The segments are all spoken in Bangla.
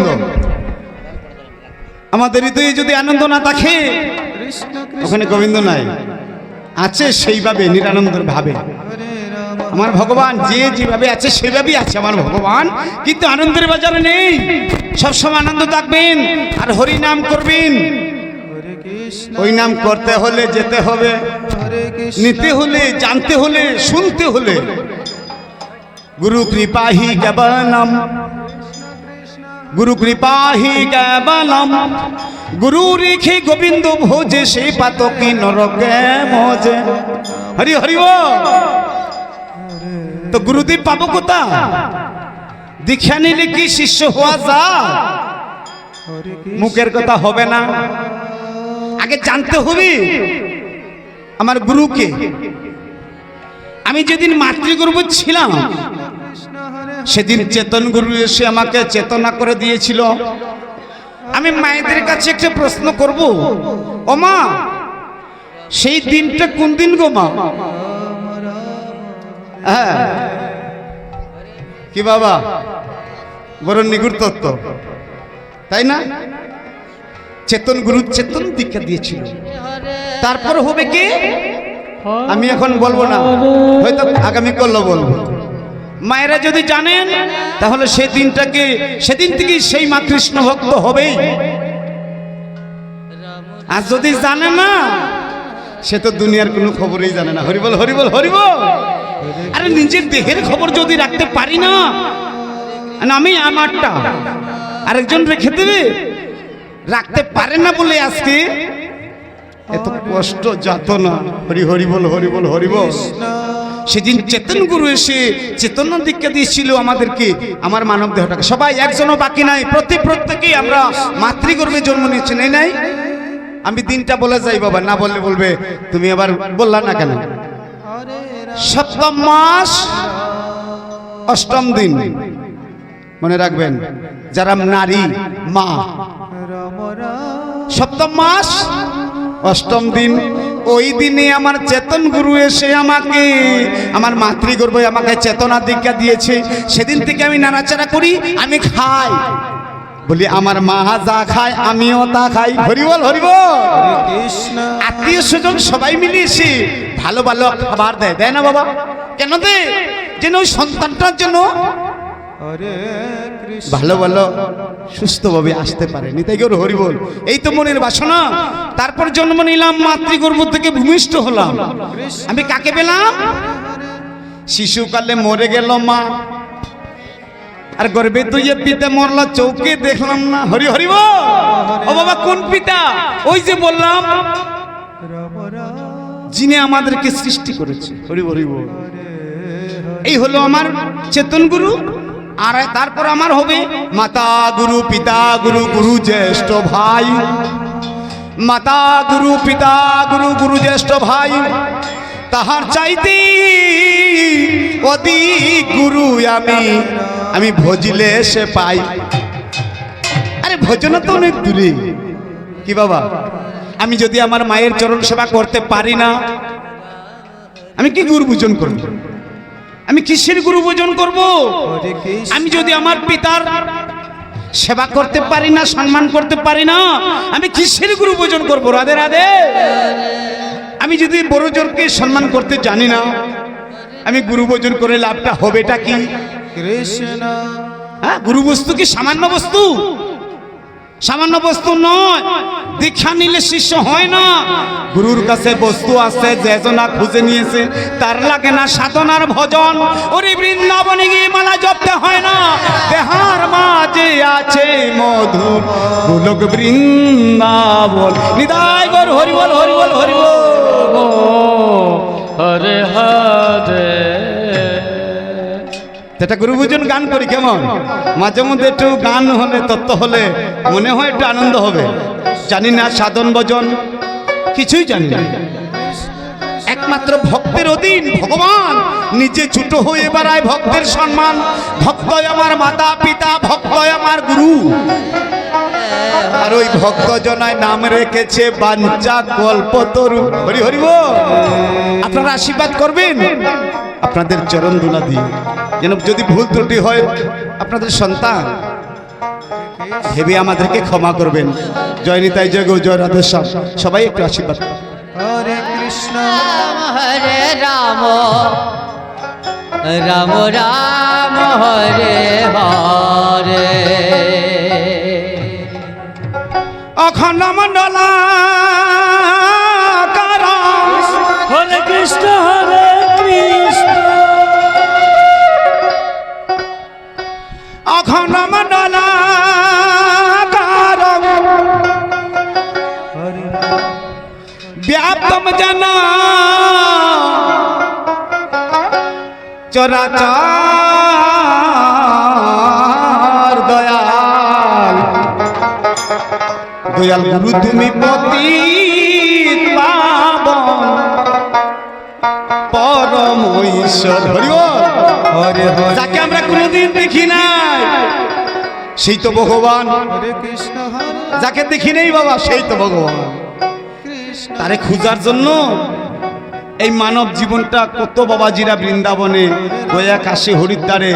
গোবিন্দ। আমাদের হৃদয়ে যদি আনন্দ না থাকে, ওখানে গোবিন্দ নাই। আছে সেইভাবে, নিরানন্দের ভাবে। আমার ভগবান যে যেভাবে আছে, সেভাবেই আছে আমার ভগবান। কিন্তু আনন্দের বাজারে নেই। সবসময় আনন্দ থাকবেন আর হরি নাম করবেন। ওই নাম করতে হলে যেতে হবে। নিতে হলে, জানতে হলে, শুনতে হলে। গুরু কৃপাহি কেবলম গুরু কৃপাহি কেবলম। গুরু রেখে গোবিন্দ ভোজে সেই পাতকি নরকে মজে। হরি হরি ও তো গুরুদেব পাবো কোথা দীক্ষা নিলে কি শিষ্য হওয়া যা মুখের কথা হবে না। আগে জানতে হবে। আমার গুরুকে। আমি যেদিন মাতৃগর্ভ ছিলাম সেদিন চেতন গুরু এসে আমাকে চেতনা করে দিয়েছিল। আমি মায়েদের কাছে একটা প্রশ্ন করব। ও মা, সেই দিনটা কোন দিন গো মা? হ্যাঁ। কি বাবা? বড় নিগুড় তত্ত্ব। তাই না? চেতন গুরু চেতন দীক্ষা দিয়েছিল। তারপর হবে কি? আমি এখন বলব না। হয়তো আগামী করল বলব। মায়েরা যদি জানেন, তাহলে সেই দিনটাকে সেদিন থেকে সেই মা কৃষ্ণ ভক্ত হবেই। আর যদি জানে না, সে তো দুনিয়ার কোনো খবরই জানে না। হরিবল হরিবল হরিবল! আরে নিজের দেহের খবর যদি রাখতে পারি না আমি আমারটা আরেকজন রেখে দেবে? রাখতে পারে না বলে আজকে? এত কষ্ট, যাতনা। হরি হরি হরি বল হরি বল সেদিন চেতন গুরু এসে চেতনা দীক্ষা দিয়েছিল আমাদেরকে, আমার মানব দেহটাকে। সবাই একজনও বাকি নাই, প্রতি প্রত্যেকেই আমরা মাতৃগর্ভে জন্ম নিয়েছি, নাই নাই? আমি দিনটা বলে যাই বাবা, না বললে বলবে, তুমি আবার বললা না কেন? সপ্তম মাস, অষ্টম দিন। মনে রাখবেন, যারা নারী, মা। সপ্তম মাস, অষ্টম দিন। ওই দিনে আমার চেতন গুরু এসে আমাকে, আমার মাতৃগর্ভ আমাকে চেতনা দীক্ষা দিয়েছে। সেদিন থেকে আমি নাড়াচাড়া করি, আমি খাই। বলি, আমার মা যা খায়, আমিও তা খাই। হরিবল হরিবল আত্মীয় স্বজন সবাই মিলে এসে ভালো ভালো খাবার দেয়। দেয় না বাবা? কেন দে যেন ওই সন্তানটার জন্য কৃষ্ণ ভালো ভালো, সুস্থভাবে আসতে পারে নিতাই গৌর হরি বল? এই তো মনের বাসনা। তারপর জন্ম নিলাম, মাতৃগর্ভ থেকে ভূমিষ্ঠ হলাম। আমি কাকে পেলাম? শিশুকালে মরে গেল মা। আর গর্বে তুই পিতা মরলা চৌকে দেখলাম না। হরি হরি। ও বাবা, কোন পিতা? ওই যে বললাম, যিনি আমাদেরকে সৃষ্টি করেছে। হরি হরি এই হলো আমার চেতন গুরু। আর তারপর আমার হবে মাতা গুরু, পিতা গুরু গুরু জ্যেষ্ঠ ভাই। মাতা গুরু, পিতা গুরু গুরু জ্যেষ্ঠ ভাই, তাহার চাইতে অধিক গুরু আমি। আমি ভজিলে সে পাই। আরে ভজন তো অনেক দূরে। কি বাবা? আমি যদি আমার মায়ের চরণ সেবা করতে পারি না, আমি কি গুরু পূজন করব? আমি কিসের গুরু পূজন করব? আমি যদি আমার পিতার সেবা করতে পারি না সম্মান করতে পারি না আমি কিসের গুরু পূজন করব? রাধে রাধে। আমি যদি বড়জনকে সম্মান করতে জানি না আমি গুরু ভোজন করে লাভটা হবেটা কি? কৃষ্ণ। হ্যাঁ গুরু বস্তু কি সামান্য বস্তু? সামান্য বস্তু নয়, দীক্ষা নিলে শিষ্য হয় না। গুরুর কাছে বস্তু আছে, যে জনা খুঁজে নিয়েছে, তার লাগে না সাধনার ভজন। ওরে বৃন্দাবনে গিয়ে মালা জপতে হয় না। দেহার মাঝে আছে মধু গোলক বৃন্দাবন। নিদায় গর হরিবল হরিবল হরিবল হরে হরে। এটা গুরুভোজন গান করি কেমন? মাঝে মধ্যে একটু গান হলে, তত্ত্ব হলে মনে হয় একটু আনন্দ হবে। জানি না সাধন ভজন, কিছুই জানি না। একমাত্র ভক্তের অধীন ভগবান, নিজে ছোট হয়ে বেড়ায় ভক্তের সম্মান। ভক্তই আমার মাতা পিতা, ভক্তই আমার গুরু। আর ওই ভক্ত জনায় নাম রেখেছে বাঞ্চা কল্পতরু হরি হরি বল। আপনারা আশীর্বাদ করবেন। আপনাদের চরণ দুলা দিয়ে। যেন যদি ভুল ত্রুটি হয় আপনাদের সন্তান ভেবে আমাদেরকে ক্ষমা করবেন। জয় নিতাই জয় গৌ জয় রাধেশ্যাম সবাই একটু আশীর্বাদ হরে কৃষ্ণ হরে রাম রাম রাম হরে হরে। অখণ্ড মণ্ডলা হরে কৃষ্ণ হরে চরাচর দয়াল। দয়াল গুরু তুমি পতি পরম ঈশ্বর। হরি যাকে আমরা কোনোদিন দেখি নাই সেই তো ভগবান। হরে কৃষ্ণ যাকে দেখি নেই বাবা সেই তো ভগবান। তারে খুঁজার জন্য এই মানব জীবনটা কত বাবাজিরা বৃন্দাবনে গয়া কাশী হরিদ্বারে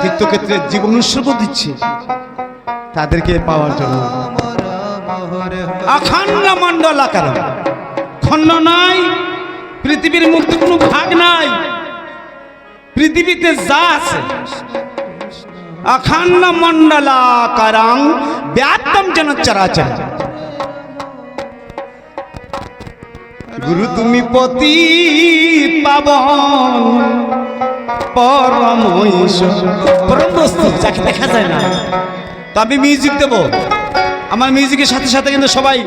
তীর্থক্ষেত্রে জীবন উৎসর্গ দিচ্ছে। তাদেরকে পাওয়ার জন্য। অখণ্ড মণ্ডল আকার খণ্ড নাই, পৃথিবীর মধ্যে কোনো ভাগ নাই। পৃথিবীতে যা আছে। অখণ্ড মণ্ডলাকারাং ব্যাত্তম যেন চরাচর গুরু তুমি পতি পাবন। পরম পরম বস্তু, যাকে দেখা যায় না। তো আমি মিউজিক দেব। আমার মিউজিকের সাথে সাথে কিন্তু সবাই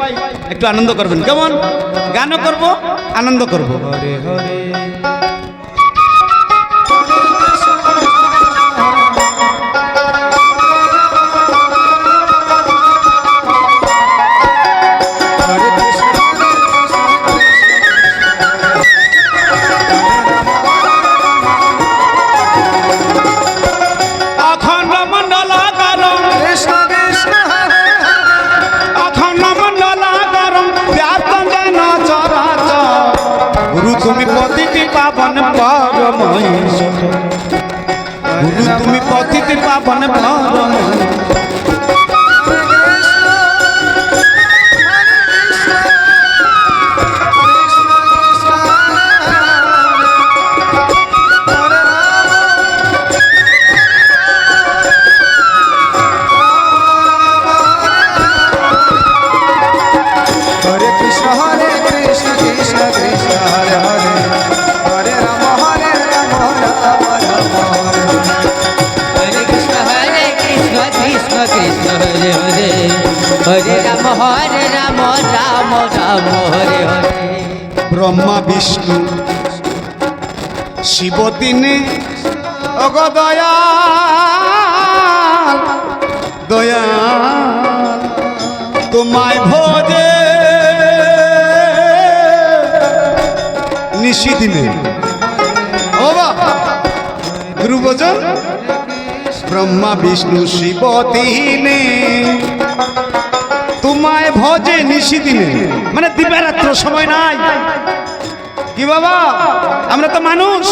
একটু আনন্দ করবেন। কেমন? গানও করব, আনন্দ করব। হরে হরে। পাবন পরম ঈশ্বর গুরু তুমি পতিতি পাবন পরম শিব তিনে দয়াল দয়াল, তোমায় ভোজে নিশি দিনে। ও বাবা গুরু ভোজন ব্রহ্মা, বিষ্ণু শিব তিনে তোমায় ভজে নিশি দিনে। মানে দিবারাত্র সময় নাই। কি বাবা? আমরা তো মানুষ।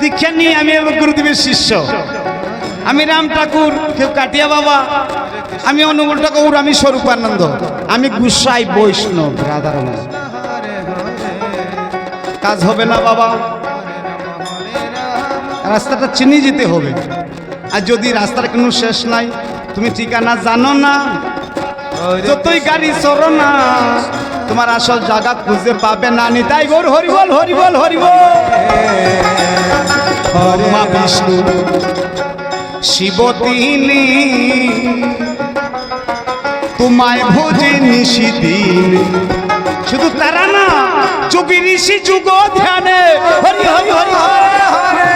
দীক্ষা নিয়ে আমি গুরুদেবের শিষ্য। আমি রাম ঠাকুর, কেউ কাটিয়া বাবা। আমি অনুগুল ঠাকুর, আমি স্বরূপানন্দ। আমি গুসাই বৈষ্ণব রাধারমণ কাজ হবে না বাবা। রাস্তাটা চিনি যেতে হবে। আর যদি রাস্তার কোনো শেষ নাই, তুমি ঠিকানা জানো না। যতই গাড়ি চড়ো না। তোমার আসল জায়গা খুঁজে পাবে না নিতাই গৌর হরিবল হরিবল হরিবল। ব্রহ্মা বিষ্ণু শিব তিনি তোমায় ভোজে নিশিদিন শুধু তারা না যোগী ঋষি যুগ ধ্যানে। হরি হরি হরি হরি হরে।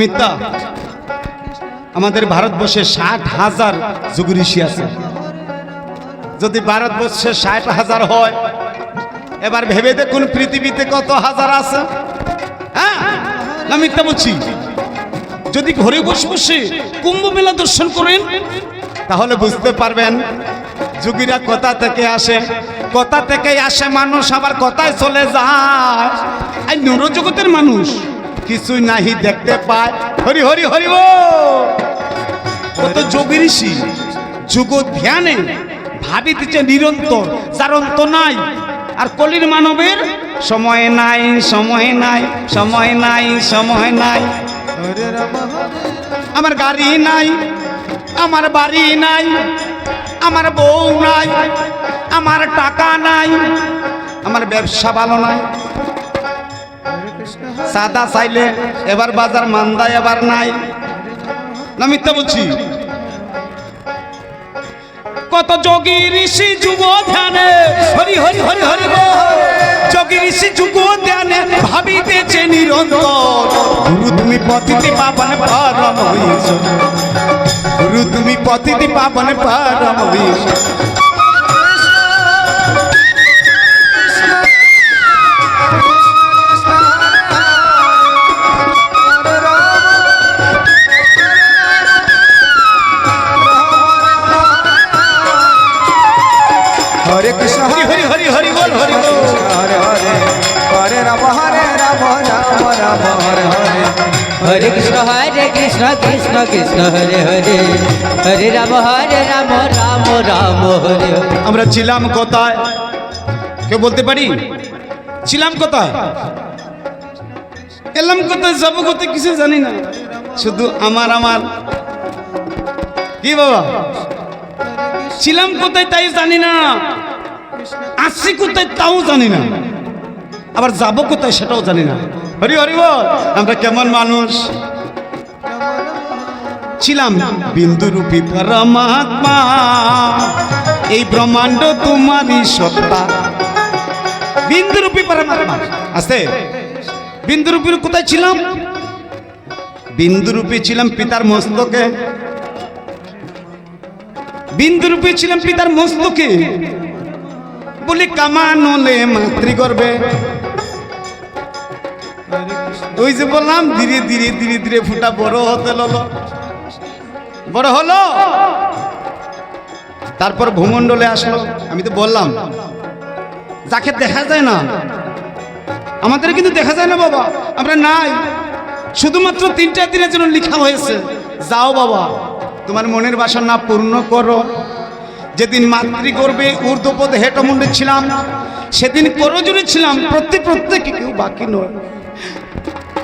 মিথ্যা আমাদের ভারতবর্ষে ষাট হাজার যোগ ঋষি আছে। যদি ভারতবর্ষে ষাট হাজার হয়, এবার ভেবে দেখুন পৃথিবীতে কত হাজার আছে। হ্যাঁ মিথ্যা বলছি। যদি ঘরে বসে বসে কুম্ভ মেলা দর্শন করেন, তাহলে বুঝতে পারবেন যুগীরা কোথা থেকে আসে। কোথা থেকে আসে মানুষ, আবার কোথায় চলে যায়। এই নৌরজগতের মানুষ। কিছুই নাহি দেখতে পায়। হরি হরি হরি ও কত যোগী ঋষি, যুগ ধ্যানে ভাবিতেছে নিরন্তর যার অন্ত নাই। আর কলির মানবের সময় নাই সময় নাই সময় নাই সময় নাই। আমার গাড়ি নাই, আমার বাড়ি নাই, আমার বউ নাই, আমার টাকা নাই, আমার ব্যবসা ভালো নাই। সাদা চাইলে, এবার বাজার মান্দা, এবার নাই। না মিথ্যা বলছি? কত যোগী ঋষি যুগ ধ্যানে, হরি হরি হরি হরি। যোগী ঋষি যুগ ধ্যানে ভাবিতেছে নিরন্তর, গুরু, তুমি পতিতে পাবন পরম হইছ। গুরু, তুমি পতিতে পাবন পরম হইছ। হরে কৃষ্ণ হরি হরি হরি হরি বল হরি বল। হরে হরে। হরে রাম হরে রাম রাম রাম হরে হরে। হরে কৃষ্ণ হরে কৃষ্ণ কৃষ্ণ কৃষ্ণ হরে হরে। হরে রাম হরে রাম রাম রাম হরে হরে। আমরা ছিলাম কোথায়? কেউ বলতে পারি? ছিলাম কোথায়? এলাম কোথায় যাব কোথায় কিছু জানি না। শুধু আমার আমার। কি বাবা? ছিলাম কোথায় তাই জানি না। আসছি কোথায় তাও জানি না। আবার যাব কোথায় সেটাও জানি না। হরি হরি বল, আমরা কেমন মানুষ? ছিলাম বিন্দুরূপী পরমাত্মা। এই ব্রহ্মাণ্ড তোমারই সত্তা। বিন্দুরূপী পরমাত্মা। আছে? বিন্দুরূপীর কোথায় ছিলাম? বিন্দুরূপী ছিলাম পিতার মস্তকে। বিন্দুরূপী ছিলাম পিতার মস্তকে। বলি কামানলে মাতৃ করবে ওই যে বললাম, ধীরে ধীরে ধীরে ধীরে ফুটা বড় হতে ললো। বড় হলো? তারপর ভূমণ্ডলে আসলো। আমি তো বললাম, যাকে দেখা যায় না আমাদের কিন্তু দেখা যায় না বাবা, আমরা নাই। শুধুমাত্র তিনটা দিনের জন্য লেখা হয়েছে, যাও বাবা। তোমার মনের বাসনা পূর্ণ করো। যেদিন মাতৃ করবে ঊর্ধ্বপদে হেটমুন্ডে ছিলাম, সেদিন করজুরে ছিলাম প্রত্যেক প্রত্যেকে কেউ বাকি নয়।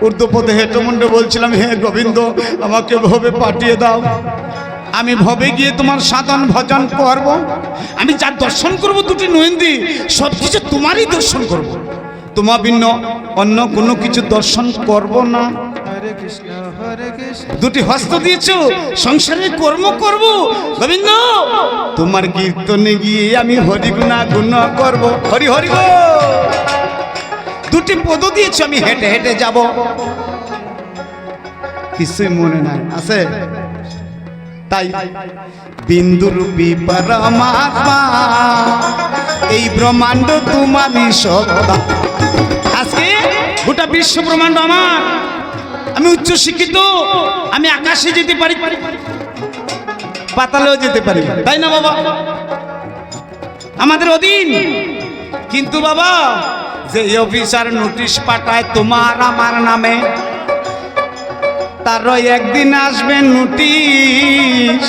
ঊর্ধ্বপদে হেটমুন্ডে বলছিলাম, হে গোবিন্দ, আমাকে ভবে পাঠিয়ে দাও। আমি ভবে গিয়ে তোমার সাধন ভজন করব। আমি যার দর্শন করব দুটি নয়ন্দি, সব কিছু তোমারই দর্শন করব। তোমার ভিন্ন অন্য কোনো কিছু দর্শন করব না। দুটি হস্ত দিয়েছ সংসারে কর্ম করব। গোবিন্দ, তোমার কীর্তনে গিয়ে আমি হরি গুণা গুণ করব। হরি হরি গো! দুটি পদ দিয়েছ, আমি হেঁটে হেঁটে যাব। কিছুই মনে নাই, আছে? তাই বিন্দুরূপী পরমাত্মা, এই ব্রহ্মাণ্ড তোমারই সত্তা। আজকে গোটা বিশ্ব ব্রহ্মাণ্ড আমার। আমি উচ্চ শিক্ষিত আমি আকাশে যেতে পারি পাতালেও যেতে পারি। তাই না বাবা? আমাদের অধীন। কিন্তু বাবা যে অফিসার নোটিশ পাঠায় তোমার আমার নামে তার একদিন আসবে নোটিশ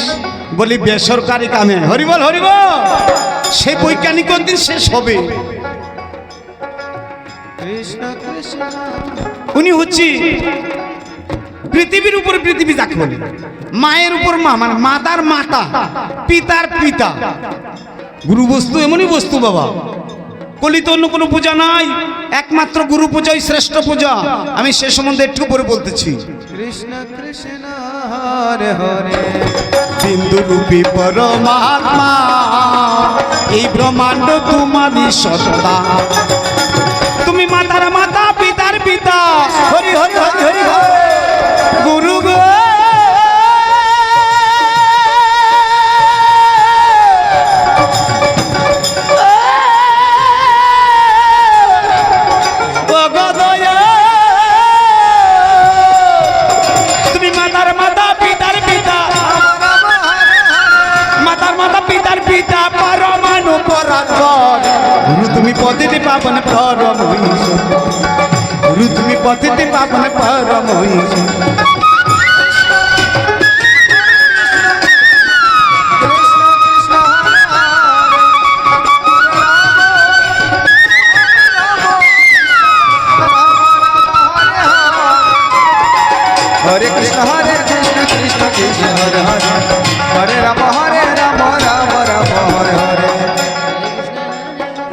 বলি বেসরকারি কামে। হরিবল হরিবল! সে বৈজ্ঞানিক দিন শেষ হবে। উনি হচ্ছে পৃথিবীর উপর পৃথিবী যাকে বলে মায়ের উপর মা মানে মাতার মাতা পিতার পিতা। গুরু বস্তু এমনই বস্তু বাবা। কলিতে অন্য কোনো পূজা নাই একমাত্র গুরু পূজাই শ্রেষ্ঠ পূজা। আমি সে সম্বন্ধে একটু পরে বলতেছি। কৃষ্ণ কৃষ্ণ হরে হরে। বিন্দু রূপী পরমাত্মা এই ব্রহ্মাণ্ড তোমারই সত্তা তুমি মাতার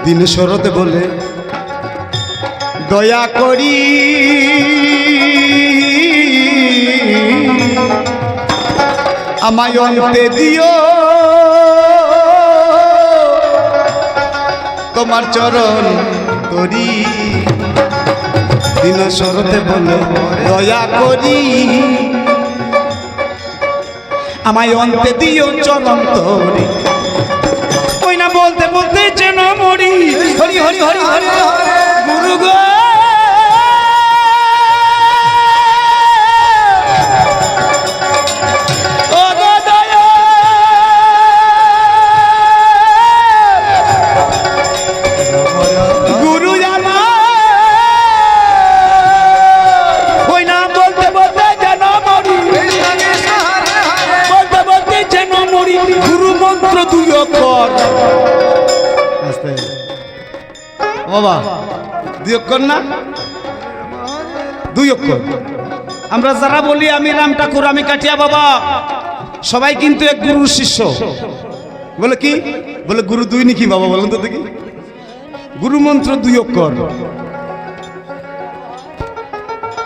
দিন শরতে বলে, দয়া করি। আমায় অন্তে দিও। তোমার চরণ করি দিন শরতে বলে, দয়া করি। আমায় অন্তে দিও চরণ ওই না বলতে বলতে যেন মরি। হরি হরি হরি হরি। গুরু গো। মন্ত্র দুই বাবা। দুই অক্ষর না? দুই অক্ষর আমরা যারা বলি আমি রাম ঠাকুর আমি কাটিয়া বাবা। সবাই কিন্তু এক গুরুর শিষ্য। বলে কি? বলে গুরু দুই নাকি বাবা বলেন তো দেখি। গুরু মন্ত্র দুই অক্ষর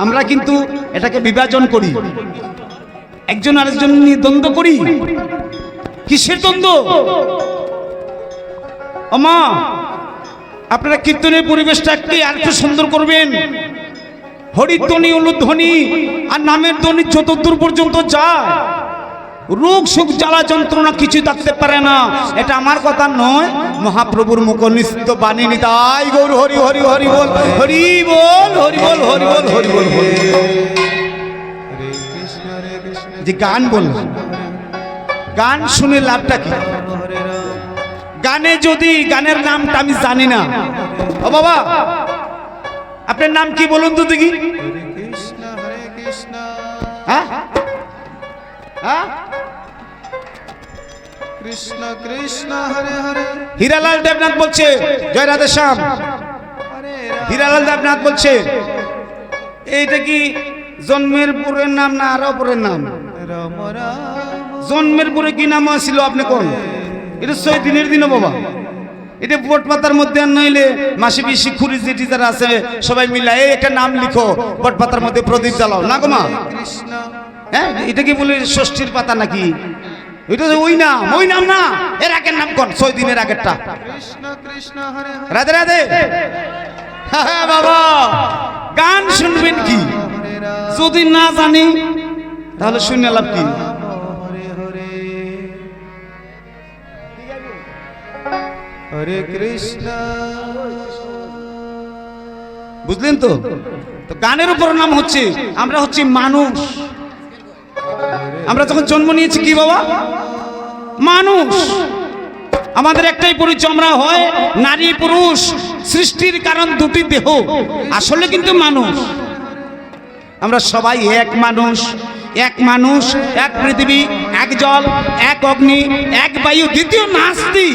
আমরা কিন্তু এটাকে বিভাজন করি। একজন আরেকজন নিয়ে দ্বন্দ্ব করি। কিসের দ্বন্দ্ব? আমা আপনারা কীর্তনের পরিবেশটা একটু আর একটু সুন্দর করবেন। হরিধ্বনি অনুধ্বনি আর নামের ধ্বনি চতুর্দূর পর্যন্ত যায়, রোগ, সুখ, জ্বালা, যন্ত্রণা কিছু থাকতে পারে না। এটা আমার কথা নয়, মহাপ্রভুর মুখ নিশ্চিত বাণী নিতাই গৌর, হরি হরি হরি বল হরি বল হরি বল হরি বল হরি বল যে গান বলল গান শুনে লাভটা কি? গানে যদি গানের নামটা আমি জানি না। ও বাবা আপনার নাম কি বলুন তো দেখি। কৃষ্ণ হরে কৃষ্ণ হ্যাঁ? হ্যাঁ? কৃষ্ণ কৃষ্ণ হরে হরে। হীরালাল দেবনাথ বলছে জয় রাধে শ্যাম। হীরালাল দেবনাথ বলছে এইটা কি জন্মের পুরের নাম না আরও পুরের নাম? রাম রাম জন্মের পরে কি নাম ছিল আপনি কোন? এটা ছয় দিনের দিনও বাবা। এটা বট পাতার মধ্যে আর নইলে মাসি পিসি খুরি জেঠি যারা আছে, সবাই মিলা এই একটা নাম লিখো। বট পাতার মধ্যে প্রদীপ জ্বালাও। না গো মা। হ্যাঁ? এটা কি বলে ষষ্ঠীর পাতা নাকি? তো ওই নাম। ওই নাম না। এর আগের নাম কোন? ছয় দিনের আগেরটা। রাধে রাধে। হ্যাঁ বাবা। গান শুনবেন কি? যদি না জানি, তাহলে শুনে লাভ কি? হরে কৃষ্ণ। বুঝলেন তো? তো গানের উপর নাম হচ্ছে, আমরা হচ্ছি মানুষ। আমরা যখন জন্ম নিয়েছি কি বাবা? মানুষ। আমাদের একটাই পরিচয়, আমরা হয় নারী পুরুষ। সৃষ্টির কারণ দুটি দেহ। আসলে কিন্তু মানুষ। আমরা সবাই এক মানুষ এক মানুষ, এক পৃথিবী। এক জল, এক অগ্নি, এক বায়ু, দ্বিতীয় নাস্তি।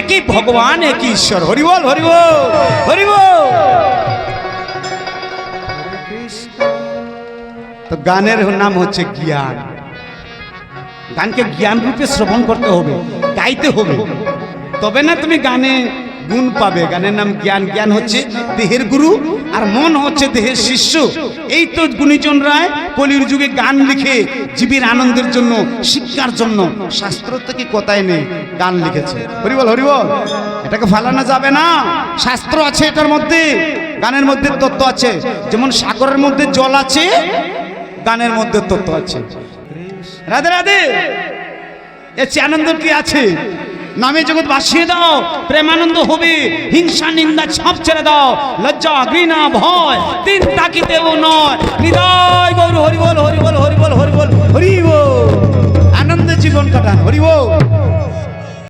একই ভগবান, একই ঈশ্বর। হরিবল হরিব হরিব তো গানের নাম হচ্ছে জ্ঞান। গানকে জ্ঞান রূপে শ্রবণ করতে হবে, গাইতে হবে। তবে না তুমি গানে গুণ পাবে। গানের নাম জ্ঞান। জ্ঞান হচ্ছে দেহের গুরু আর মন হচ্ছে দেহের শিষ্য। এই তো গুণীজন রায় কলির যুগে গান লিখে জীবীর আনন্দের জন্য, শিক্ষার জন্য, শাস্ত্র থেকে কোথায় নেই গান লিখেছে। হরিবল হরিবল, এটাকে ফালানো যাবে না। শাস্ত্র আছে এটার মধ্যে, গানের মধ্যে তত্ত্ব আছে। যেমন সাগরের মধ্যে জল আছে, গানের মধ্যে তত্ত্ব আছে। রাধে রাধে এ আনন্দ কি আছে? নামে জগৎ বাসিয়ে দাও, প্রেমানন্দ হবে, হিংসা, নিন্দা ছাপ ছেড়ে দাও, লজ্জা, ঘৃণা, ভয়, তিন তাকিতেও নয়। হৃদয় গৌর হরিবল হরিবল হরিবল হরিবল হরিব আনন্দে জীবন কাটান হরিবল